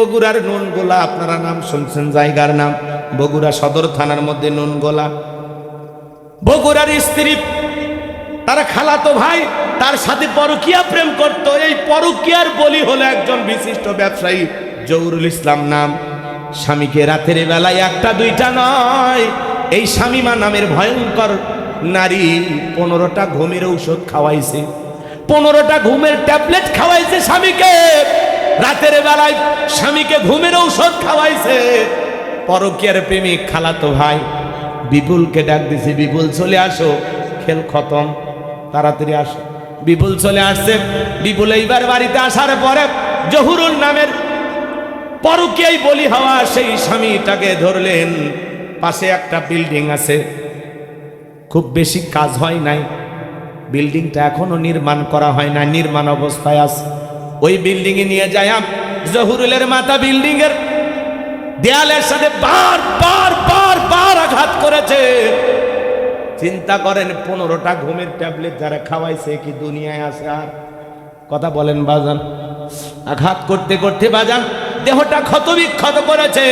বগুড়ার নুনগোলা, আপনারা নাম শুনছেন জায়গার নাম। বগুড়া সদর থানার মধ্যে নুনগোলা। বগুড়ার স্ত্রী, তার খালাতো ভাই, তার সাথে পরকিয়া প্রেম করত। এই পরকিয়ার বলি হলো একজন বিশিষ্ট ব্যবসায়ী, জহুরুল ইসলাম নাম। স্বামীকে রাতের বেলায় একটা, দুইটা নয়। এই স্বামীমা নামের ভয়ঙ্কর নারী পনেরোটা ঘুমের ঔষধ খাওয়াইছে। পনেরোটা ঘুমের ট্যাবলেট খাওয়াইছে স্বামীকে। রাতের বেলায় স্বামীকে ঘুমের ঔষধ খাওয়াইছে। পরকিয়ার প্রেমিক খালাতো ভাই, বিপুলকে ডাক দিছে, বিপুল, চলে আসো, খেল খতম, তাড়াতাড়ি আসো। বিপুল চলে আসছে। বিপুল এইবার বাড়িতে আসার পরে জহুরুল নামের পরকিয়াই বলি হওয়া সেই স্বামীটাকে ধরলেন। পাশে একটা বিল্ডিং আছে। খুব বেশি কাজ হয় নাই। বিল্ডিংটা এখনও নির্মাণ করা হয় না নির্মাণ অবস্থায় আছে। ওই বিল্ডিং এ নিয়ে যায় জহুরুলের মাথা বিল্ডিং এর দেয়ালের সাথে বার বার বার বার আঘাত করেছে। চিন্তা করেন, পনেরোটা ঘুমের ট্যাবলেট যারা খাওয়াইছে কি দুনিয়ায় আছে আর? কথা বলেন বাজান। আঘাত করতে করতে বাজান, দেহটা ক্ষত বিক্ষত করেছে।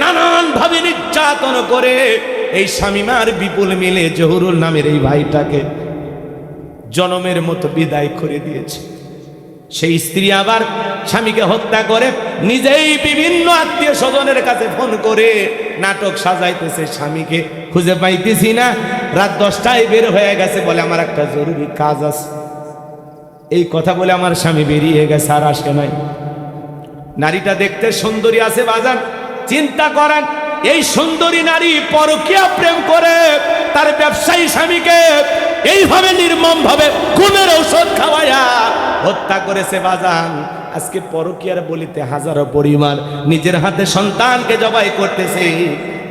নানান ভাবে নির্যাতন করে এই স্বামীমার বিপুল মিলে জহুরুল নামের এই ভাইটাকে জনমের মতো বিদায় করে দিয়েছে। সেই স্ত্রী আবার স্বামীকে হত্যা করে, নিজেই বিভিন্ন আত্মীয় স্বজনের কাছে ফোন করে নাটক সাজাইতেছে স্বামীকে। খুঁজে পাইতেছি না। রাত দশটায় বের হয়ে গেছে বলে আমার একটা জরুরি কাজ আছে। এই কথা বলে আমার স্বামী বেরিয়ে গেছে, আর আসে নাই। নারীটা দেখতে সুন্দরী আছে, বাজান। চিন্তা করেন, এই সুন্দরী নারী পরকিয়া প্রেম করে, তার ব্যবসায়ী স্বামীকে এইভাবে নির্মম ভাবে ঘুমের ঔষধ খাওয়ায়া হত্যা করেছে বাজান। আজকে পরকিয়ার বলিতে হাজারো পরিমাণ। নিজের হাতে সন্তানকে জবাই করতেছে,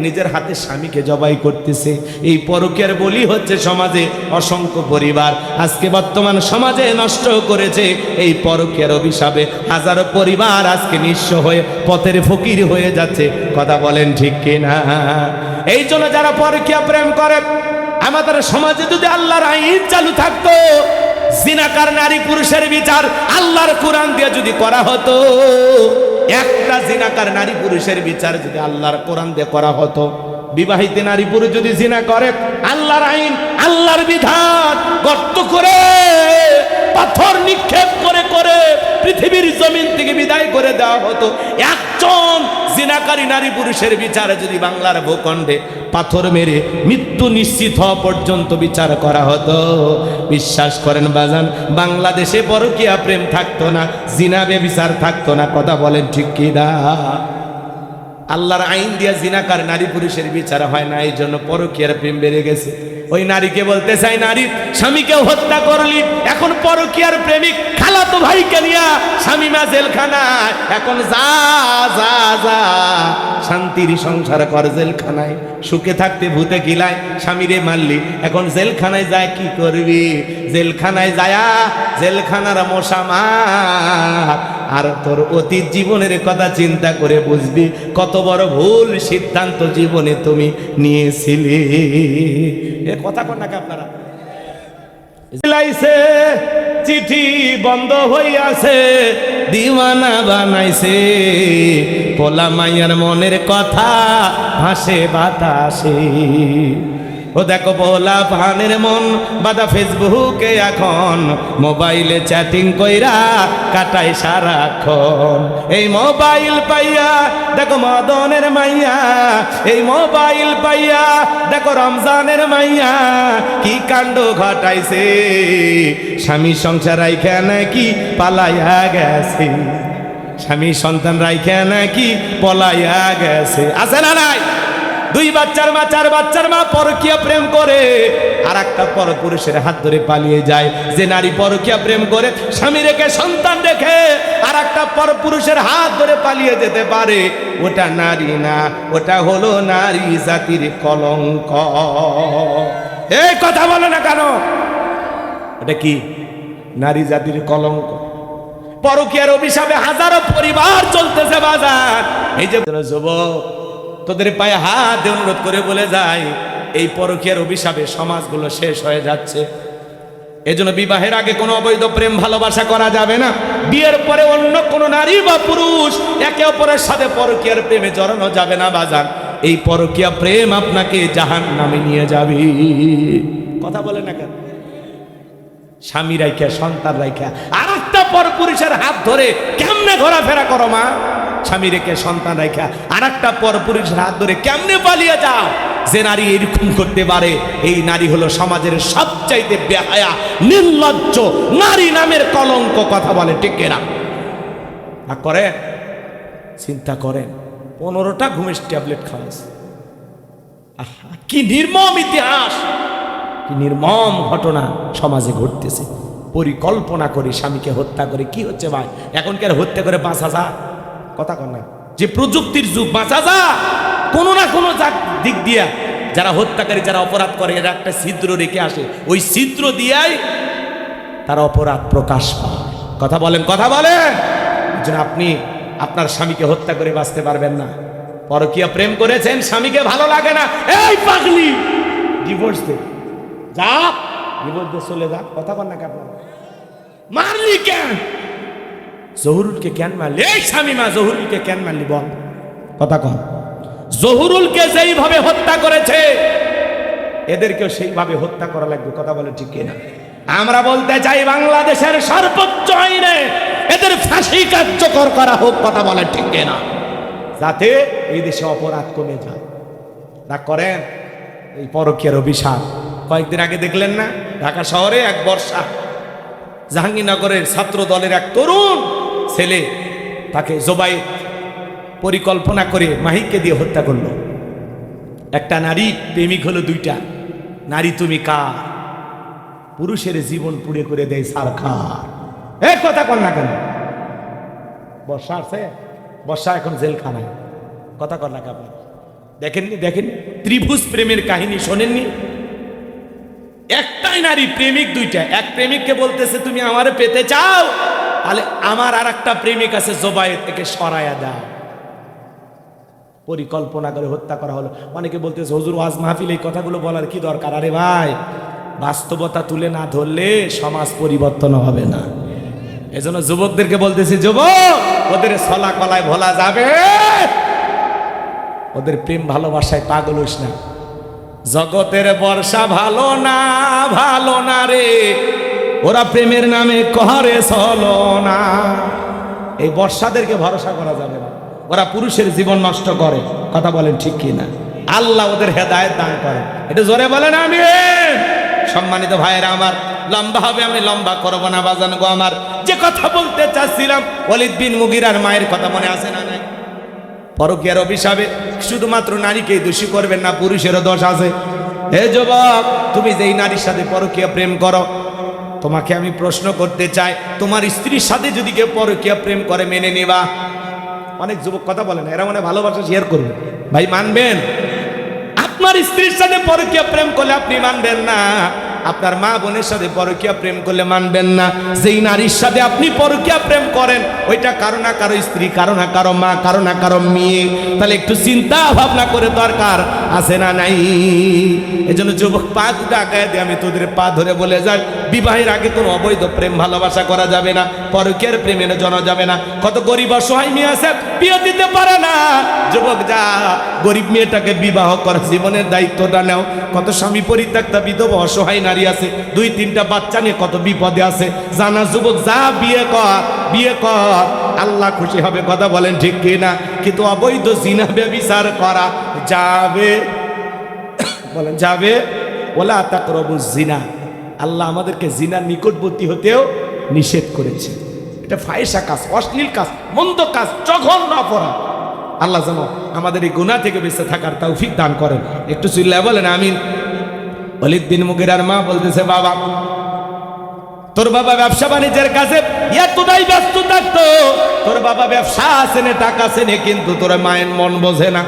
নিজের হাতে স্বামীকে জবাই করতেছে। এই পরকিয়ার বলি হচ্ছে সমাজে অসংখ্য পরিবার। আজকে বর্তমান সমাজে নষ্ট করেছে এই পরকিয়ার অভিশাপে। হাজারো পরিবার আজকে নিঃস্ব হয়ে পথের ফকির হয়ে যাচ্ছে। কথা বলেন ঠিক কিনা? এই জন্য যারা পরকিয়া প্রেম করে, আমাদের সমাজে যদি আল্লাহর আইন চালু থাকতো জিনাকার নারী পুরুষের বিচার আল্লাহর কোরআন দিয়ে যদি করা হতো, একটা জিনাকার নারী পুরুষের বিচার যদি আল্লাহর কোরআন দিয়ে করা হতো। বিবাহিত নারী পুরুষ যদি জিনা করে, আল্লাহর আইন, আল্লাহর বিধান, গর্ত করে, পাথর নিক্ষেপ করে করে পৃথিবীর জমিন থেকে বিদায় করে দেওয়া হতো। একজন জিনাকারী নারী পুরুষের বিচারে যদি বাংলার ভূখণ্ডে পাথর মেরে মৃত্যু নিশ্চিত হওয়া পর্যন্ত বিচার করা হতো। বিশ্বাস করেন বাজান, বাংলাদেশে পরকিয়া প্রেম থাকতো না জিনাবে বিচার থাকতো না, কথা বলেন ঠিক কি না? আল্লাহর আইন দিয়া জিনাকার নারী পুরুষের বিচার হয় না, এই জন্য পরকিয়ার প্রেম বেড়ে গেছে। ওই নারীকে বলতে চাই, নারী স্বামীকে হত্যা করলি, এখন পরকিয়ার প্রেমিক খালাতো ভাইকে নিয়া স্বামী মা জেলখানায়, এখন যা যা যা, শান্তির সংসার কর জেলখানায়, সুখে থাকতে ভূতে গিলায় স্বামীরে মারলি, এখন জেলখানায় যায় কি করবি? জেলখানায় যায়া জেলখানার মশা মার আর তোর অতীত জীবনের কথা চিন্তা করে বুঝবি কত বড় ভুল সিদ্ধান্ত জীবনে তুমি নিয়েছিলে। এ কথা কন নাকি আপনারা? লাইছে চিঠি বন্ধ হইয়াছে, দিওয়ানা বানাইছে। পোলা মাইয়ার মনের কথা হাসে বাতাসে। ও দেখো বলা পানের মন, বাদা ফেসবুকে এখন মোবাইলে চ্যাটিং কইরা কাটাই সারাক্ষণ। এই মোবাইল পাইয়া, দেখো মদনের মাইয়া, এই মোবাইল পাইয়া, দেখো রমজানের মাইয়া, কি কাণ্ড ঘটাইছে? স্বামী সংসার রাইখা নাকি পালাইয়া গেছে? স্বামী সন্তান রাইখা নাকি পলাইয়া গেছে? আছে না নাই? দুই বাচ্চার মা, চার বাচ্চার মা পরকিয়া প্রেম করে। আর একটা পর পুরুষের হাত ধরে পালিয়ে যায়। যে নারী পরকিয়া প্রেম করে, স্বামী রেখে, সন্তান রেখে আর একটা পর পুরুষের হাত ধরে পালিয়ে যেতে পারে। ওটা নারী না, ওটা হলো নারী জাতির কলঙ্ক। এই কথা বলো না কেন? এটা কি? নারী জাতির কলঙ্ক। পরকিয়ার অভিশাপে হাজারো পরিবার চলতেছে বাজার। এই যে যুবক তোদের পায়ে হাত অনুরোধ করে বলে যায়, এই পরকীয়ার অভিশাপে সমাজগুলো শেষ হয়ে যাচ্ছে। এজন্য বিবাহের আগে কোনো অবৈধ প্রেম ভালোবাসা করা যাবে না। বিয়ের পরে অন্য কোনো নারী বা পুরুষ একে অপরের সাথে পরকীয়ার প্রেমে জড়ানো যাবে না, বাজান। এই পরকীয়া প্রেম আপনাকে জাহান নামে নিয়ে যাবে। কথা বলে না কেন? স্বামী রাইখা, সন্তান রাইখা আর একটা পর পুরুষের হাত ধরে কেমনে ঘোরাফেরা করো, মা? স্বামী রেখে সন্তান রাইখা আর একটা পর পুরুষের হাত ধরে কেমনে পালিয়ে যাও? যে নারী এরকম করতে পারে, এই নারী হলো সমাজের সবচাইতে বেহায়া, নির্লজ্জ নারী নামের কলঙ্ক কথা বলে টিকে না করে চিন্তা করেন, পনেরোটা ঘুমের ট্যাবলেট খাওয়াস কি নির্মম ইতিহাস! কি নির্মম ঘটনা সমাজে ঘটতেছে। পরিকল্পনা করে স্বামীকে হত্যা করে, কি হচ্ছে ভাই? এখন কি আর হত্যা করে বাঁচা যা কথা কর না। যে প্রযুক্তির যুগ, বাঁচা যা কোনো না কোনো দিক দিয়া। যারা হত্যাকারী, যারা অপরাধ করে, এরা একটা ছিদ্র রেখে আসে। ওই ছিদ্র দিয়াই তার অপরাধ প্রকাশ পায়। কথা বলেন কথা বলেন। জন্য আপনি, আপনার স্বামীকে হত্যা করে বাঁচতে পারবেন না। পরকিয়া প্রেম করেছেন, স্বামীকে ভালো লাগে না। এই পাগলি! ডিভোর্স দে। যা ডিভোর্স দে, চলে যা। কথা বল না কেন? মারলি কেন? জহুরুলকে কেন মারলি? এই স্বামী মা জহুরুলকে কেন মারলি বল। কথা কন। জহুরুলকে যেইভাবে হত্যা করেছে এদেরকেও সেইভাবে হত্যা করা লাগবে কথা বলে ঠিক কিনা? আমরা বলতে চাই বাংলাদেশের সর্বোচ্চ আইনে এদের ফাঁসি কার্যকর করা হোক কথা বলে ঠিক কিনা? যাতে এই দেশে অপরাধ কমে যায়। রাগ করেন এই পরকীয়ার অভিশাপ। কয়েকদিন আগে দেখলেন না ঢাকা শহরে এক বর্ষা জাহাঙ্গীরনগরের ছাত্র দলের এক তরুণ ছেলে তাকে জোবাই পরিকল্পনা করে মাহিককে দিয়ে হত্যা করল। একটা নারী, প্রেমিক হলো দুইটা। নারী তুমি কার? পুরুষের জীবন পুড়ে করে দেয় সারখার। এক কথা কর না কেন? বর্ষা আছে বর্ষা এখন জেলখানায়। কথা কর না কেন? দেখেননি দেখেন ত্রিভুজ প্রেমের কাহিনী শোনেননি? একটাই নারী, প্রেমিক দুইটা। এক প্রেমিককে বলতেছে, তুমি আমারে পেতে চাও? তাহলে আমার আর একটা প্রেমিক আছে জোবাই থেকে সরাইয়া দাও। পরিকল্পনা করে হত্যা করা হলো। অনেকে বলতেছে, হজুর, ওয়াজ মাহফিল, এই কথাগুলো বলার কি দরকার? আরে ভাই, বাস্তবতা তুলে না ধরলে সমাজ পরিবর্তন হবে না। এজন্য যুবকদেরকে বলতেছি, যুবক, ওদের ছলা কলায় ভোলা যাবে। ওদের প্রেম ভালোবাসায় পাগল হইস না। জগতের বর্ষা ভালো না ভালো না রে। ওরা প্রেমের নামে কহরে চলো না। এই বর্ষাদেরকে ভরসা করা যাবে না। ওরা পুরুষের জীবন নষ্ট করে। কথা বলেন ঠিক কি না? আল্লাহ ওদের হেদায়ত দান করে এটা জোরে বলেন আমি সম্মানিত ভাইয়েরা আমার, লম্বা হবে, আমি লম্বা করব না বাজান গো আমার। যে কথা বলতে চাচ্ছিলাম অলিদ বিন মুগিরার মায়ের কথা মনে আছে না নাই? পরকীয়ার অভিশাপে শুধুমাত্র নারীকেই দোষী করবেন না, পুরুষেরও দোষ আছে। হে যুবক, তুমি যেই নারীর সাথে পরকীয়া প্রেম করো তোমাকে আমি প্রশ্ন করতে চাই, তোমার স্ত্রীর সাথে যদি কেউ পরকিয়া প্রেম করে, মেনে নেবা? অনেক যুবক কথা বলেন এরা মানে ভালোবাসা শেয়ার করুন ভাই, মানবেন? আপনার স্ত্রীর সাথে পরকিয়া প্রেম করলে আপনি মানবেন না। আপনার মা বোনের সাথে পরকীয়া প্রেম করলে মানবেন না। যেই নারীর সাথে আপনি পরকীয়া প্রেম করেন, ওইটা কারও না কারও স্ত্রী, কারও না কারও মা, কারও না কারও মেয়ে। তাহলে একটু চিন্তা ভাবনা করে দরকার, আছে না নাই? এজন্য যুবক, পা দুটো আগায় দিয়ে আমি তোদের পা ধরে বলে যাই। বিবাহের আগে কোনো অবৈধ প্রেম ভালোবাসা করা যাবে না, পরকীয়ার প্রেমে জানা যাবে না। কত গরিব অসহায় মেয়ে আছে, বিয়ে দিতে পারে না। যুবক, যা গরিব মেয়েটাকে বিবাহ কর জীবনের দায়িত্বটা নাও। কত স্বামী পরিত্যক্তা, বিধবা, অসহায় নারী আছে। দুই, তিনটা বাচ্চা নিয়ে কত বিপদে আছে। জানা যুবক, যা বিয়ে কর বিয়ে কর। আল্লাহ খুশি হবে, কথা বলেন ঠিক কিনা? কিন্তু অবৈধ জিনা বিচার করা যাবে? বলেন, যাবে? ওলা তাকরবু জিনা। আল্লাহ আমাদেরকে জিনা নিকটবর্তী হতেও নিষেধ করেছে। এটা ফায়সা কাজ, অশ্লীল কাজ, মন্দ কাজ, জঘন্য অপরাধ। আল্লাহ যেন আমাদের এই গুণা থেকে বেঁচে থাকার তৌফিক দান করেন। একটু চিল্লায় বলেন, আমিন। অলিদ বিন মুগিরার মা বলতেছে, বাবা, তোর বাবা ব্যবসা বাণিজ্যের কাছে এতটাই ব্যস্ত থাকতো। তোর বাবা ব্যবসা আছে নে টাকা আছে নে কিন্তু তোর মায়ের মন বোঝে না।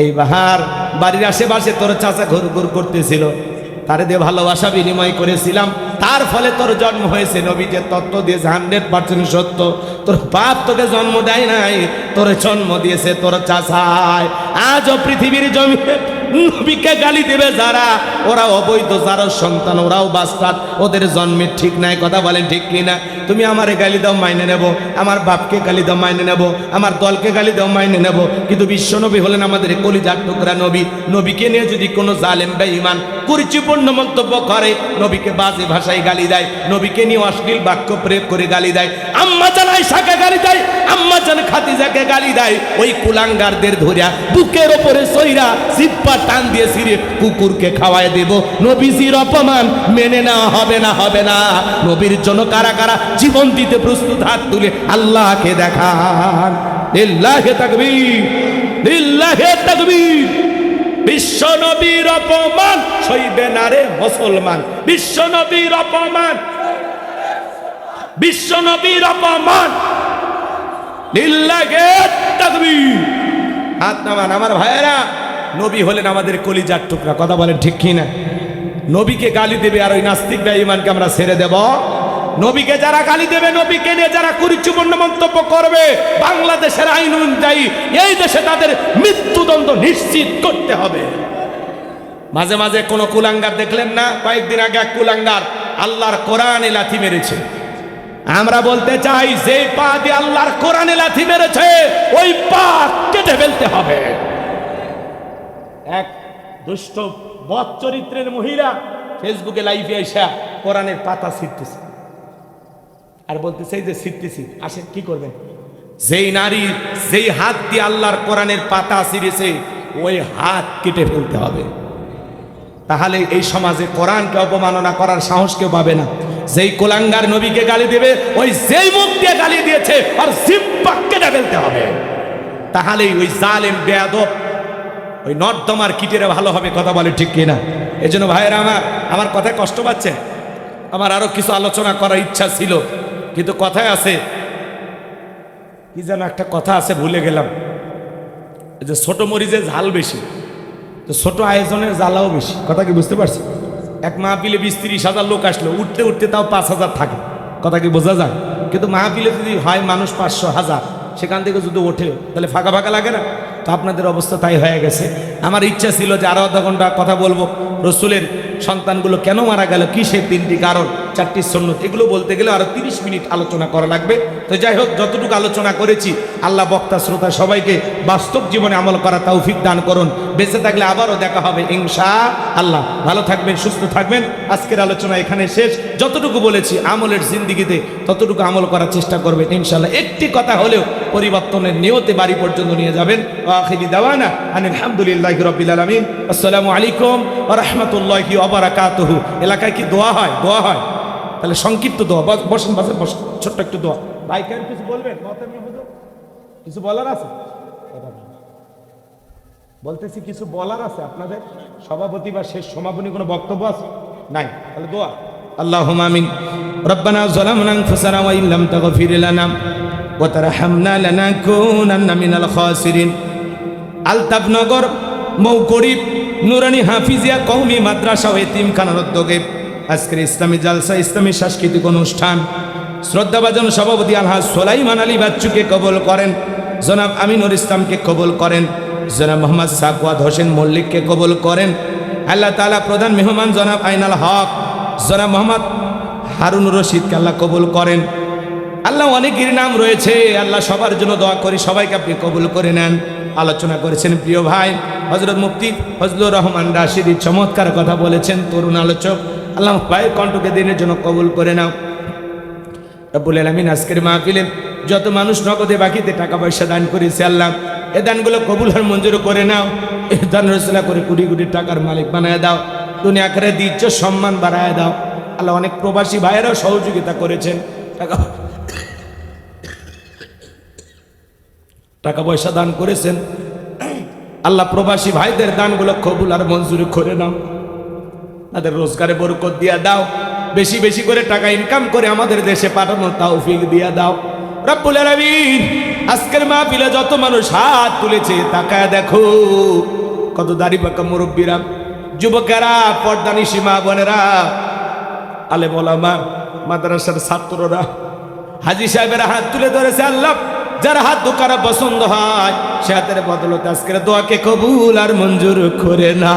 এই বাহার বাড়ির আশেপাশে তোর চাচা ঘুর ঘুর করতেছিল। তারে দিয়ে ভালোবাসা বিনিময় করেছিলাম। তার ফলে তোর জন্ম হয়েছে নবী, যে তত্ত্ব দিয়েছে হান্ড্রেড পার্সেন্ট সত্য। তোর বাপ তোকে জন্ম দেয় নাই, তোর জন্ম দিয়েছে তোর চাষায় আজও পৃথিবীর জমি নবীকে গালি দেবে যারা? ওরা অবৈধ, যারা সন্তান, ওরাও বাস্তাদ। ওদের জন্মের ঠিক নাই, কথা বলেন ঠিক কি না তুমি আমারে গালি দাও, মাইনে নেব। আমার বাপকে গালি দাও, মাইনে নেব। আমার দলকে গালি দাও, মাইনে নেব। কিন্তু বিশ্বনবী হলেন আমাদের কলিজার টুকরা নবী। নবীকে নিয়ে যদি কোনো জালেম বা ইমান কুরুচিপূর্ণ মন্তব্য করে, নবীকে বাজে ভাষায় গালি দেয়। নবীকে নিয়ে অশ্লীল বাক্য প্রয়োগ করে গালি দেয়। আম্মা জানাই শাকে গালি দেয়, আম্মা জান খাতিজাকে গালি দেয়। ওই কুলাঙ্গারদের ধরিয়া বুকের ওপরে সইরা সিপ্পা টান দিয়ে সিরে কুকুরকে খাওয়ায় দেব। নবীজির অপমান মেনে নেওয়া হবে না হবে না। নবীর জন্য কারা কারা জীবন দিতে প্রস্তুত হাত তুলে আল্লাহকে দেখান। লিল্লাহে তাকবীর লিল্লাহে তাকবীর। বিশ্ব নবীর অপমান সইবে না রে মুসলমান। বিশ্ব নবীর অপমান, বিশ্ব নবীর অপমান। লিল্লাহে তাকবীর। হাত নামান, আমার ভাইয়েরা। নবী হলেন আমাদের কলিজার টুকরা। কথা বলেন ঠিক কি না নবীকে গালি দেবে আর ওই নাস্তিক ইমানকে আমরা ছেড়ে দেব। নবীকে যারা গালি দেবে, নবীকে নিয়ে যারা কুরুচিপূর্ণ মন্তব্য করবে, বাংলাদেশের আইন অনুযায়ী এই দেশে তাদের মৃত্যুদণ্ড নিশ্চিত করতে হবে। মাঝে মাঝে কোনো কুলাঙ্গার দেখলেন না? কয়েকদিন আগে এক কুলাঙ্গার আল্লাহর কোরআনে লাথি মেরেছে। আমরা বলতে চাই যে পা দিয়ে আল্লাহর কোরআনে লাথি মেরেছে, ওই পা কেটে ফেলতে হবে। এক দুষ্ট বদ চরিত্রের মহিলা ফেসবুকে লাইভে এসে কোরআনের পাতা ছিটতেছে। আর বলতেছে যে ছিটতেছি, আসেন, কি করবেন? যেই নারী যেই হাত দিয়ে আল্লাহর কোরআনের পাতা ছিঁড়েছে, ওই হাত কেটে ফেলতে হবে। তাহলে এই সমাজে কোরআনকে অপমাননা করার সাহস কেউ পাবে না। যেই কোলাঙ্গার নবীকে গালি দেবে, ওই যেই মুখ দিয়ে গালি দিয়েছে, আর জিব্বা কেটে ফেলতে হবে। তাহলেই ওই জালেম, বেয়াদব ওই নর্দমার কিটেরা ভালো হবে, কথা বলে ঠিক কিনা? এই জন্য ভাইয়েরা আমার আমার কথায় কষ্ট পাচ্ছে। আমার আরও কিছু আলোচনা করার ইচ্ছা ছিল, কিন্তু কথায় আছে, কি যেন একটা কথা আছে, ভুলে গেলাম। যে ছোট মরিচে ঝাল বেশি, তো ছোট আয়োজনের জ্বালাও বেশি। কথা কি বুঝতে পারছি এক মাহফিলে বিশ তিরিশ হাজার লোক আসলো, উঠতে উঠতে তাও পাঁচ হাজার থাকে। কথা কি বোঝা যায়? কিন্তু মাহফিলে যদি হয় মানুষ পাঁচশো হাজার, সেখান থেকে যদি ওঠে, তাহলে ফাঁকা ফাঁকা লাগে না? তো আপনাদের অবস্থা তাই হয়ে গেছে। আমার ইচ্ছা ছিল যে আরও আধা ঘণ্টা কথা বলব। রসুলের সন্তানগুলো কেন মারা গেল? কি সেই তিনটি কারণ? চারটি সন্ন্যত এগুলো বলতে গেলে আরও তিরিশ মিনিট আলোচনা করা লাগবে। তো যাই হোক, যতটুকু আলোচনা করেছি, আল্লাহ বক্তা, শ্রোতা সবাইকে বাস্তব জীবনে আমল করা তৌফিক দান করুন। বেঁচে থাকলে আবারও দেখা হবে, ইনশা আল্লাহ। ভালো থাকবেন, সুস্থ থাকবেন। আজকের আলোচনা এখানে শেষ। যতটুকু বলেছি, আমলের জিন্দিগিতে ততটুকু আমল করার চেষ্টা করবেন ইনশাল্লাহ একটি কথা হলেও পরিবর্তনের নিয়তে বাড়ি পর্যন্ত নিয়ে যাবেন আখিরি দাওয়ানা আলহামদুলিল্লাহ রবিল আলমিন আসসালামু আলাইকুম রহমতুল্লাহি অবরাকাতহু এলাকায় কি দোয়া হয় দোয়া হয় তাহলে সংক্ষিপ্ত দোয়া বস- বসেন বসেন বসেন ছোট্ট একটু দোয়া ভাই কেন কিছু বলবেন মহতামিম হুজুর? কিছু বলার আছে কথা বলেন। বলতেছি কিছু বলার আছে আপনাদের সভাপতি বা শেষ সমাপনী কোনো বক্তব্য আছে নাই তাহলে দোয়া আল্লাহ আমিন ربنا ظلمنا انفسنا وان لم تغفر لنا ওয়াতারহামনা লানাকুনান্না মিনাল খাসিরিন। আলতাফনগর মৌকরিব নুরানী হাফিজিয়া কৌমি মাদ্রাসা ও এতিমখানার উদ্যোগে আজকের ইসলামী জালসা, ইসলামী সাংস্কৃতিক অনুষ্ঠান। শ্রদ্ধাভাজন সভাপতি আলহাজ সোলাইমান আলী বাচ্চুকে কবল করেন, জনাব আমিনুর ইসলামকে কবল করেন, জনাব মোহাম্মদ সাকুয়াদ হোসেন মল্লিককে কবল করেন। আল্লাহ তালা প্রধান মেহমান জনাব আইনাল হক, জনাব মোহাম্মদ হারুন রশিদকে আল্লাহ কবল করেন। আল্লাহ অনেকের নাম রয়েছে। আল্লাহ সবার জন্য দোয়া করি, সবাইকে আপনি কবুল করে নেন। আলোচনা করেছেন প্রিয় ভাই হজরত মুফতি ফজলুর রহমান রাশিদি চমৎকার কথা বলেছেন, তরুণ আলোচক। আল্লাহ ভাইয়ের কণ্ঠকে দিনের জন্য কবুল করে নাও। রব্বুল আলমিন আজকের মাহফিলে যত মানুষ নগদে বাকিতে টাকা পয়সা দান করেছে আল্লাহ, এ দানগুলো কবুল আর মঞ্জুর করে নাও। এ দান রসলা করে কোটি কোটি টাকার মালিক বানায় দাও। দুনিয়া আকারে দিচ্ছ সম্মান বাড়ায় দাও। আল্লাহ অনেক প্রবাসী ভাইয়েরাও সহযোগিতা করেছেন। টাকা টাকা পয়সা দান করেছেন। আল্লাহ প্রবাসী ভাইদের দানগুলো কবুল আর মঞ্জুরি করে নাও। তাদের রোজগারে বরকত দিয়া দাও। বেশি বেশি করে টাকা ইনকাম করে আমাদের দেশে পাঠানো তৌফিক দিয়া দাও। রব্বুল আলামিন, আজকের মাহফিলে যত মানুষ হাত তুলেছে, তাকায় দেখো। কত দাড়ি পাকা মুরব্বীরা, যুবকেরা পর্দানি সীমা বোনেরা আলে বলা মা মাদ্রাসার ছাত্ররা, হাজি সাহেবেরা হাত তুলে ধরেছে, আল্লাহ যার হাত দোকানে পছন্দ হয়, সে হাতের বদলতে আজকের দোয়াকে কবুল আর মঞ্জুর করে না।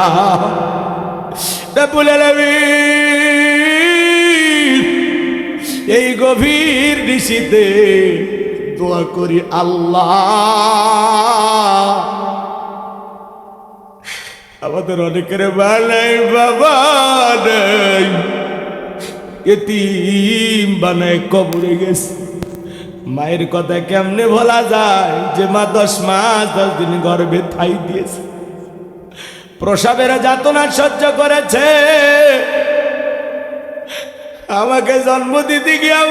এই গভীর ঋষিতে দোয়া করি আল্লাহ। আমাদের অনেকের বানাই বাবা নাই, এতিম বানায় কবরে গেছে। মায়ের কথা কেমনে বলা যায়? যে মা দশ মাস, দশ দিন গর্ভে থাই দিয়েছে। প্রসাবের যাতনা সহ্য করেছে। আমাকে জন্ম দিতে গিয়ে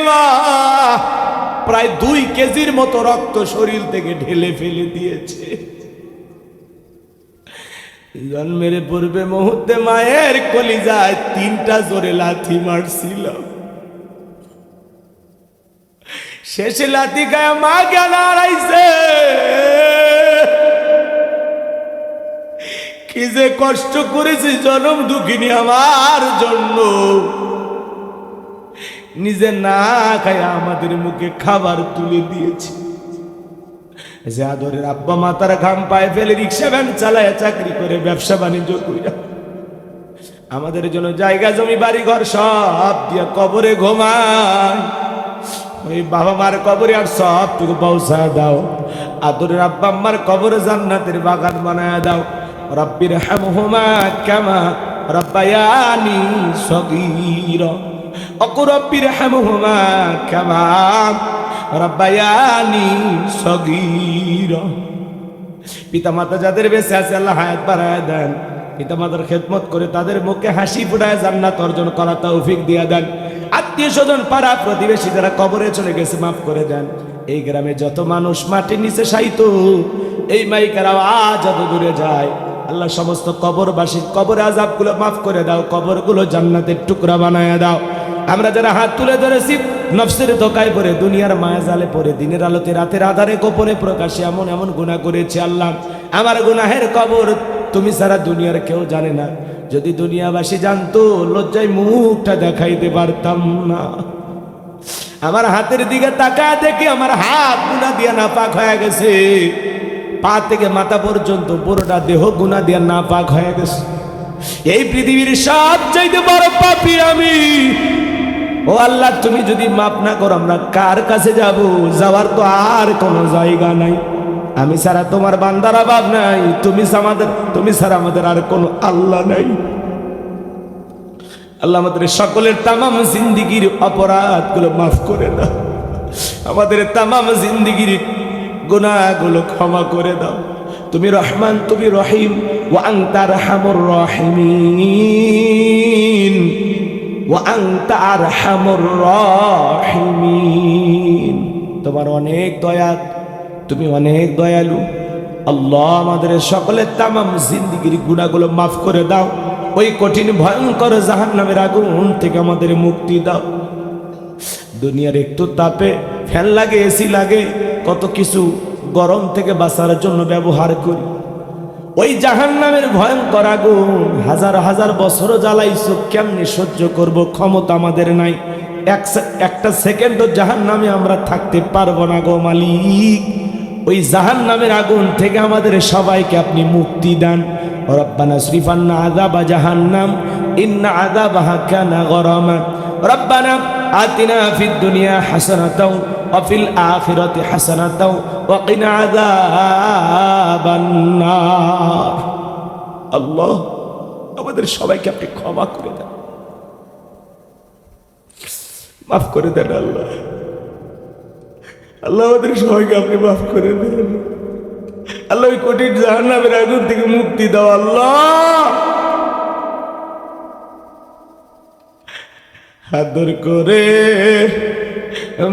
প্রায় দুই কেজির মতো রক্ত শরীর থেকে ঢেলে ফেলে দিয়েছে। জন্মের পূর্বে মুহূর্তে মায়ের কলিজায় তিনটা জোরে লাথি মারছিল। শেষে লাতি গায়ে মা জ্ঞান হারাইছে। কি যে কষ্ট করেছি জনম দুঃখিনী আমার জন্য। নিজে না খায় আমাদের মুখে খাবার তুলে দিয়েছে। যে আদরের আব্বা মাতার ঘাম পায়ে ফেলে রিক্সা ভ্যান চালায় চাকরি করে, ব্যবসা বাণিজ্য কইরা আমাদের জন্য জায়গা, জমি বাড়ি ঘর সব দিয়ে কবরে ঘুমায়। ওই বাবা মার কবরে আর সবটুকু পৌঁছা দাও। আদরের আব্বা আম্মার কবরে জান্নাতের বাগান বানায় দাও। রব্বির হামহুমা কামা রব্বায়ানি সগীরা। অকুরব্বির হামহুমা কামা রব্বায়ানি সগীরা। পিতা মাতা যাদের বেঁচে আছে, আল্লাহ হায়াত বাড়ায় দেন। পিতা মাতার খেদমত করে তাদের মুখে হাসি ফুটায় জান্নাত অর্জন করা তৌফিক দিয়ে দেন। আত্মীয় স্বজন, পাড়া প্রতিবেশী যারা কবরে চলে গেছে, মাফ করে দেন। এই গ্রামে যত মানুষ মাটির নিচে সাইত এই মাইকার আওয়াজ যত দূরে যায়, আল্লাহ সমস্ত কবরবাসীর কবর আজাবগুলো মাফ করে দাও, কবরগুলো জান্নাতের টুকরা বানায় দাও। আমরা যারা হাত তুলে ধরেছি, নফসের ধোকায় পরে দুনিয়ার মায়া জালে পড়ে, দিনের আলোতে রাতের আধারে গোপনে প্রকাশে এমন এমন গুণা করেছি আল্লাহ। আমার গুনাহের কবর তুমি সারা দুনিয়ার কেউ জানে না। যদি দুনিয়াবাসী জানতো, লজ্জায় মুখটা দেখাইতে পারতাম না। আমার হাতের দিকে তাকায় দেখে আমার হাত গুনা দিয়া না পাক হয়ে গেছে। পা থেকে মাথা পর্যন্ত পুরোটা দেহ গুনা দিয়া না পাক হয়ে গেছে। এই পৃথিবীর সব চাইতে বড় পাপি আমি। ও আল্লাহ, তুমি যদি মাপ না করো, আমরা কার কাছে যাব? যাওয়ার তো আর কোনো জায়গা নাই। আমি ছাড়া তোমার বান্দার অভাব নাই। তুমি আমাদের তুমি ছাড়া আমাদের আর কোনো আল্লাহ নাই। আল্লাহ আমাদের সকলের তামাম জিন্দিগির অপরাধগুলো মাফ করে দাও। আমাদের তামাম জিন্দিগির গুনাহগুলো ক্ষমা করে দাও। তুমি রহমান, তুমি রহিম ও আংতার হামর রহিমিন। ও আংতার হামর রহিমিন। তোমার অনেক দয়া তুমি অনেক দয়ালু। আল্লাহ আমাদের সকলের তামাম জিন্দিগির গুণাগুলো মাফ করে দাও। ওই কঠিন, ভয়ঙ্কর জাহান নামের আগুন থেকে আমাদের মুক্তি দাও। দুনিয়ার একটু তাপে ফ্যান লাগে, এসি লাগে, কত কিছু গরম থেকে বাঁচার জন্য ব্যবহার করি। ওই জাহান নামের ভয়ঙ্কর আগুন হাজার হাজার বছর জ্বালাইছো, কেমনি সহ্য করব? ক্ষমতা আমাদের নাই। একটা সেকেন্ডও জাহান নামে আমরা থাকতে পারব না গো মালিক। ওই জাহান নামের আগুন থেকে আমাদের সবাইকে আপনি মুক্তি দান। রব্বানা শ্রীফান্না আদাবা জাহান্নাম, ইন্না আদাবা হাকানা গরমা। রব্বানা আতিনা আফিদ দুনিয়া হাসানাতাও অফিল আফিরতে হাসানাতাও ওয়াকিনা আদা আল্লাহ, আমাদের সবাইকে আপনি ক্ষমা করে দেন। মাফ করে দেন আল্লাহ। আল্লাহ আমাদের সবাইকে আপনি মাফ করে দেন আল্লাহ ওই কঠিন জাহান্নামের আগুন থেকে মুক্তি দাও, আল্লাহ। আদর করে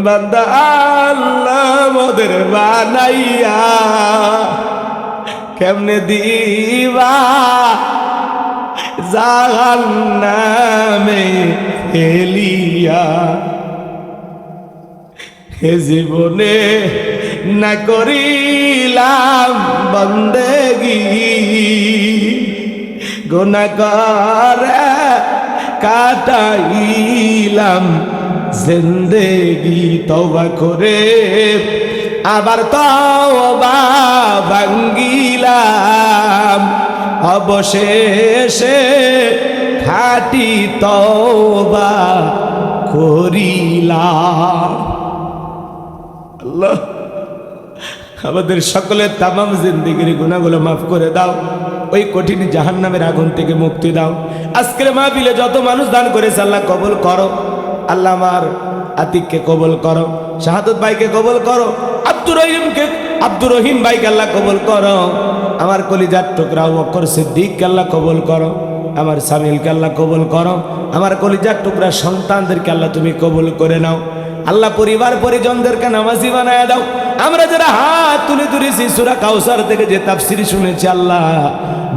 বান্দা আল্লাহ মোদের বানাইয়া কেমনে দিবা? জাহান্নামে ফেলিয়া হে জীবনে না করিলাম বন্দেগি। গোনা করে কাটাইলাম জিন্দেগি তবা করে আবার তওবা ভাঙ্গিলাম। অবশেষে খাটি তওবা করিলাম। আল্লাহ, আমাদের সকলের তামাম জিন্দিগির গুণাগুলো মাফ করে দাও, ওই কঠিন জাহান্নামের আগুন থেকে মুক্তি দাও। আজকের মাহফিলে যত মানুষ দান করেছে, আল্লাহ কবল করো। আল্লাহ আমার আতিককে কবল করো, শাহাদত ভাইকে কবল করো, আব্দুর রহিমকে, আব্দুর রহিম ভাইকে আল্লাহ কবল করো। আমার কলিজার টুকরা বকর সিদ্দিককে আল্লাহ কবল করো। আমার সামিলকে আল্লাহ কবল করো। আমার কলিজার টুকরা সন্তানদেরকে আল্লাহ তুমি কবল করে নাও। আল্লাহ পরিবার পরিজনদেরকে নামাজি বানায় দাও। আমরা যারা হাত তুলে তুলেছি সুরা কাউসার থেকে যে তাফসির শুনেছি আল্লাহ,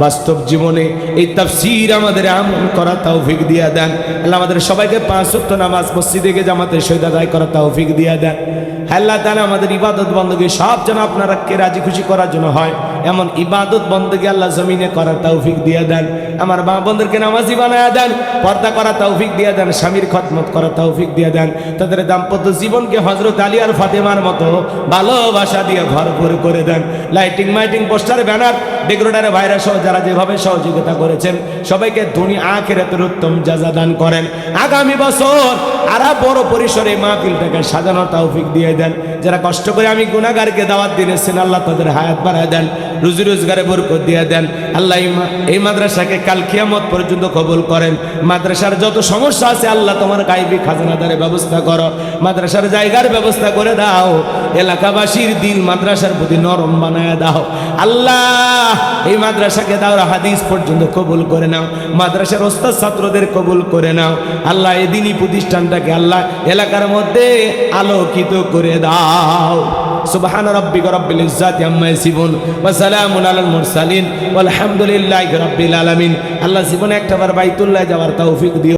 বাস্তব জীবনে এই তাফসির আমাদের আমল করা তৌফিক দিয়া দেন। আল্লাহ আমাদের সবাইকে পাঁচ সপ্ত নামাজ মসজিদে গিয়ে জামাতের সহিত আদায় করা তৌফিক দিয়া দেন। হ্যাঁ আল্লাহ তালা আমাদের ইবাদত বন্দী সব যেন আপনারা কে রাজি খুশি করার জন্য হয়, এমন ইবাদত বন্দী আল্লাহ জমিনে করার তৌফিক দিয়ে দেন। আমার মা বন্ধুকে নামাজি বানায় দেন, পর্দা করা তৌফিক দিয়ে দেন, স্বামীর খতমত করা তৌফিক দিয়ে দেন। তাদের দাম্পত্য জীবনকে হজরত আলী আর ফাতেমার মতো ভালোবাসা দিয়ে ভরপুর করে দেন। লাইটিং মাইটিং পোস্টার ব্যানার ডেকোরেটারে ভাইরা সহ যারা যেভাবে সহযোগিতা করেছেন, সবাইকে ধনী আখের উত্তম যাজা করেন। আগামী বছর আরা বড় পরিসরে মাহফিলটাকে সাজানোর তৌফিক দিয়ে দেন। যারা কষ্ট করে আমি গুণাগারকে দাওয়াত দিয়েছেন, আল্লাহ তাদের হায়াত বাড়ায় দেন, রুজি রোজগারে বরকত দিয়ে দেন। আল্লাহ এই মাদ্রাসাকে কাল কিয়ামত পর্যন্ত কবুল করেন। মাদ্রাসার যত সমস্যা আছে, আল্লাহ তোমার গাইবি খাজানাদারের ব্যবস্থা করো। মাদ্রাসার জায়গার ব্যবস্থা করে দাও। এলাকাবাসীর দিল মাদ্রাসার প্রতি নরম বানায় দাও। আল্লাহ এই মাদ্রাসাকে দাও হাদিস পর্যন্ত কবুল করে নাও। মাদ্রাসার ওস্তাদ ছাত্রদের কবুল করে নাও। আল্লাহ এই দিনই প্রতিষ্ঠানটাকে আল্লাহ এলাকার মধ্যে আলোকিত করে দাও। সুবহান রাব্বিকা রাব্বিল ইজ্জাতি আম্মা ইয়াসিফুন ওয়া সালামুন আলাল মুরসালিন। ওয়ালহামদুলিল্লাহি রাব্বিল আলামিন। আল্লাহ জীবনে একটাবার বাইতুল্লাহ যাওয়ার তৌফিক দিও।